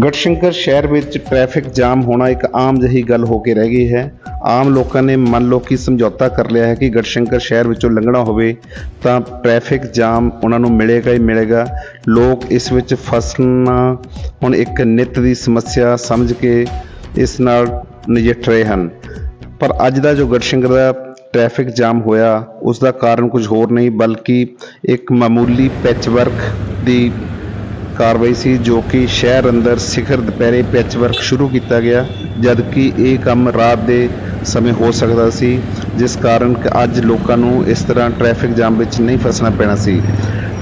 ਗੜਸ਼ੰਕਰ ਸ਼ਹਿਰ ਵਿੱਚ traffic jam ਹੋਣਾ ਇੱਕ ਆਮ ਜਿਹੀ ਗੱਲ ਹੋ ਕੇ ਰਹਿ ਗਈ ਹੈ। ਆਮ ਲੋਕਾਂ ਨੇ ਮੰਨ ਲਓ ਕਿ ਸਮਝੌਤਾ ਕਰ ਲਿਆ ਹੈ ਕਿ ਗੜਸ਼ੰਕਰ ਸ਼ਹਿਰ ਵਿੱਚੋਂ ਲੰਘਣਾ ਹੋਵੇ ਤਾਂ ਟ੍ਰੈਫਿਕ ਜਾਮ ਉਹਨਾਂ ਨੂੰ ਮਿਲੇਗਾ ਹੀ ਮਿਲੇਗਾ। ਲੋਕ ਇਸ ਵਿੱਚ ਫਸਣਾ, ਹੁਣ ਇੱਕ ਨਿੱਤ ਦੀ ਸਮੱਸਿਆ ਸਮਝ ਕੇ ਇਸ ਨਾਲ ਨਜਿੱਠ ਰਹੇ ਹਨ। ਪਰ ਅੱਜ ਦਾ ਜੋ ਗੜਸ਼ੰਕਰ ਦਾ ਟ੍ਰੈਫਿਕ ਜਾਮ ਹੋਇਆ, ਉਸ ਦਾ ਕਾਰਨ ਕੁਝ ਹੋਰ ਨਹੀਂ, ਬਲਕਿ ਇੱਕ ਮਾਮੂਲੀ ਪੈਚਵਰਕ ਦੀ ਕਾਰਵਾਈ ਸੀ ਜੋ ਕਿ ਸ਼ਹਿਰ ਅੰਦਰ ਸਿਖਰ ਦੁਪਹਿਰੇ ਪੈਚ ਵਰਕ ਸ਼ੁਰੂ ਕੀਤਾ ਗਿਆ, ਜਦਕਿ ਇਹ ਕੰਮ ਰਾਤ ਦੇ ਸਮੇਂ ਹੋ ਸਕਦਾ ਸੀ, ਜਿਸ ਕਾਰਨ ਕਿ ਅੱਜ ਲੋਕਾਂ ਨੂੰ ਇਸ ਤਰ੍ਹਾਂ ਟ੍ਰੈਫਿਕ ਜਾਮ ਵਿੱਚ ਨਹੀਂ ਫਸਣਾ ਪੈਣਾ ਸੀ।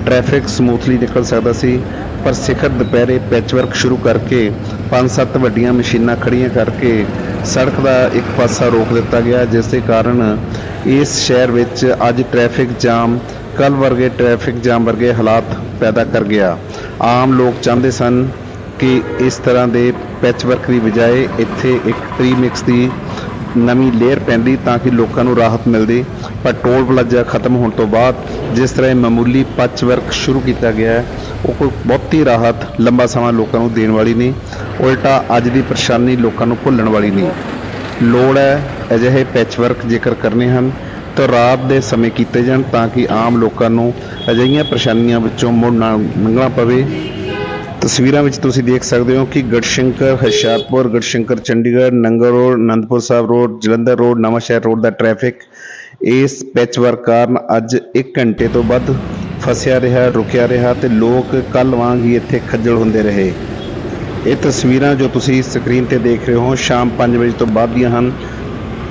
ਟ੍ਰੈਫਿਕ ਸਮੂਥਲੀ ਨਿਕਲ ਸਕਦਾ ਸੀ, ਪਰ ਸਿਖਰ ਦੁਪਹਿਰੇ ਪੈਚ ਵਰਕ ਸ਼ੁਰੂ ਕਰਕੇ ਪੰਜ ਸੱਤ ਵੱਡੀਆਂ ਮਸ਼ੀਨਾਂ ਖੜੀਆਂ ਕਰਕੇ ਸੜਕ ਦਾ ਇੱਕ ਪਾਸਾ ਰੋਕ ਦਿੱਤਾ ਗਿਆ, ਜਿਸ ਦੇ ਕਾਰਨ ਇਸ ਸ਼ਹਿਰ ਵਿੱਚ ਅੱਜ ਟ੍ਰੈਫਿਕ ਜਾਮ ਕੱਲ ਵਰਗੇ ਟ੍ਰੈਫਿਕ ਜਾਮ ਵਰਗੇ ਹਾਲਾਤ ਪੈਦਾ ਕਰ ਗਿਆ। ਆਮ ਲੋਕ ਚਾਹੁੰਦੇ ਸਨ ਕਿ ਇਸ ਤਰ੍ਹਾਂ ਦੇ ਪੈਚਵਰਕ ਦੀ ਬਜਾਏ ਇੱਥੇ ਇੱਕ ਪ੍ਰੀਮਿਕਸ ਦੀ ਨਵੀਂ ਲੇਅਰ ਪੈਂਦੀ ਤਾਂ ਕਿ ਲੋਕਾਂ ਨੂੰ ਰਾਹਤ ਮਿਲਦੀ। ਪਰ ਟੋਲ ਪਲਾਜ਼ਾ ਖਤਮ ਹੋਣ ਤੋਂ ਬਾਅਦ ਜਿਸ ਤਰ੍ਹਾਂ ਇਹ ਮਾਮੂਲੀ ਪੈਚ ਵਰਕ ਸ਼ੁਰੂ ਕੀਤਾ ਗਿਆ ਹੈ, ਉਹ ਕੋਈ ਬਹੁਤੀ ਰਾਹਤ ਲੰਬਾ ਸਮਾਂ ਲੋਕਾਂ ਨੂੰ ਦੇਣ ਵਾਲੀ ਨਹੀਂ, ਉਲਟਾ ਅੱਜ ਦੀ ਪਰੇਸ਼ਾਨੀ ਲੋਕਾਂ ਨੂੰ ਭੁੱਲਣ ਵਾਲੀ ਨਹੀਂ। ਲੋੜ ਹੈ, ਅਜਿਹੇ ਪੈਚਵਰਕ ਜੇਕਰ ਕਰਨੇ ਹਨ, ਤਾਂ ਰਾਤ ਦੇ ਸਮੇਂ ਕੀਤੇ ਜਾਣ ਤਾਂ ਕਿ ਆਮ ਲੋਕਾਂ ਨੂੰ ਅਜਿਹੀਆਂ ਪਰੇਸ਼ਾਨੀਆਂ ਵਿੱਚੋਂ ਮੁੜ ਨਾ ਲੰਘਣਾ ਪਵੇ। ਤਸਵੀਰਾਂ ਵਿੱਚ ਤੁਸੀਂ ਦੇਖ ਸਕਦੇ ਹੋ ਕਿ Garhshankar, Hoshiarpur, Garhshankar, Chandigarh, Nangal road, Anandpur Sahib road, Jalandhar road, Nawanshahr road ਦਾ ਟ੍ਰੈਫਿਕ ਇਸ ਪੈਚਵਰਕ ਕਾਰਨ ਅੱਜ 1 ਘੰਟੇ ਤੋਂ ਵੱਧ ਫਸਿਆ ਰਿਹਾ, ਰੁਕਿਆ ਰਿਹਾ ਤੇ ਲੋਕ ਕੱਲ ਵਾਂਗ ਹੀ ਇੱਥੇ ਖੱਜਲ ਹੁੰਦੇ ਰਹੇ। ਇਹ ਤਸਵੀਰਾਂ ਜੋ ਤੁਸੀਂ ਸਕਰੀਨ ਤੇ ਦੇਖ ਰਹੇ ਹੋ, ਸ਼ਾਮ 5 ਵਜੇ ਤੋਂ ਬਾਅਦ ਦੀਆਂ ਹਨ।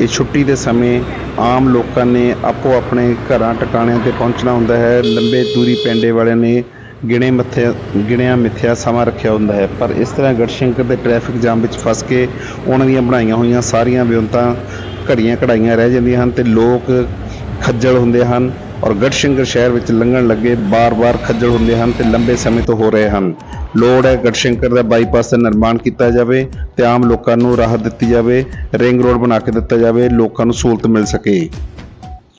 ਇਹ ਛੁੱਟੀ ਦੇ ਸਮੇਂ ਆਮ ਲੋਕਾਂ ਨੇ ਆਪੋ ਆਪਣੇ ਘਰਾਂ, ਟਿਕਾਣਿਆਂ ਤੇ ਪਹੁੰਚਣਾ ਹੁੰਦਾ ਹੈ। ਲੰਬੇ ਦੂਰੀ ਪੈਂਡੇ ਵਾਲਿਆਂ ਨੇ ਗਿਣੇ ਮੱਥੇ, ਗਿਣਿਆ ਮਿੱਥਿਆ ਸਮਾਂ ਰੱਖਿਆ ਹੁੰਦਾ ਹੈ। ਪਰ ਇਸ ਤਰ੍ਹਾਂ ਗੜਸ਼ੰਕਰ ਦੇ ਟ੍ਰੈਫਿਕ ਜਾਮ ਵਿੱਚ ਫਸ ਕੇ ਉਹਨਾਂ ਦੀਆਂ ਬਣਾਈਆਂ ਹੋਈਆਂ ਸਾਰੀਆਂ ਵਿਉਂਤਾਂ ਘੜੀਆਂ ਕਢਾਈਆਂ ਰਹਿ ਜਾਂਦੀਆਂ ਹਨ ਤੇ ਲੋਕ ਖੱਜਲ ਹੁੰਦੇ ਹਨ। ਔਰ ਗੜਸ਼ੰਕਰ ਸ਼ਹਿਰ ਵਿੱਚ ਲੰਘਣ ਲੱਗੇ ਬਾਰ-ਬਾਰ ਖੱਜਲ ਹੁੰਦੇ ਹਨ ਤੇ ਲੰਬੇ ਸਮੇਂ ਤੋਂ ਹੋ ਰਹੇ ਹਨ। ਲੋੜ ਹੈ ਗੜਸ਼ੰਕਰ ਦਾ ਬਾਈਪਾਸ ਦਾ ਨਿਰਮਾਣ ਕੀਤਾ ਜਾਵੇ ਤੇ ਆਮ ਲੋਕਾਂ ਨੂੰ ਰਾਹਤ ਦਿੱਤੀ ਜਾਵੇ, ਰਿੰਗ ਰੋਡ ਬਣਾ ਕੇ ਦਿੱਤਾ ਜਾਵੇ, ਲੋਕਾਂ ਨੂੰ ਸਹੂਲਤ ਮਿਲ ਸਕੇ।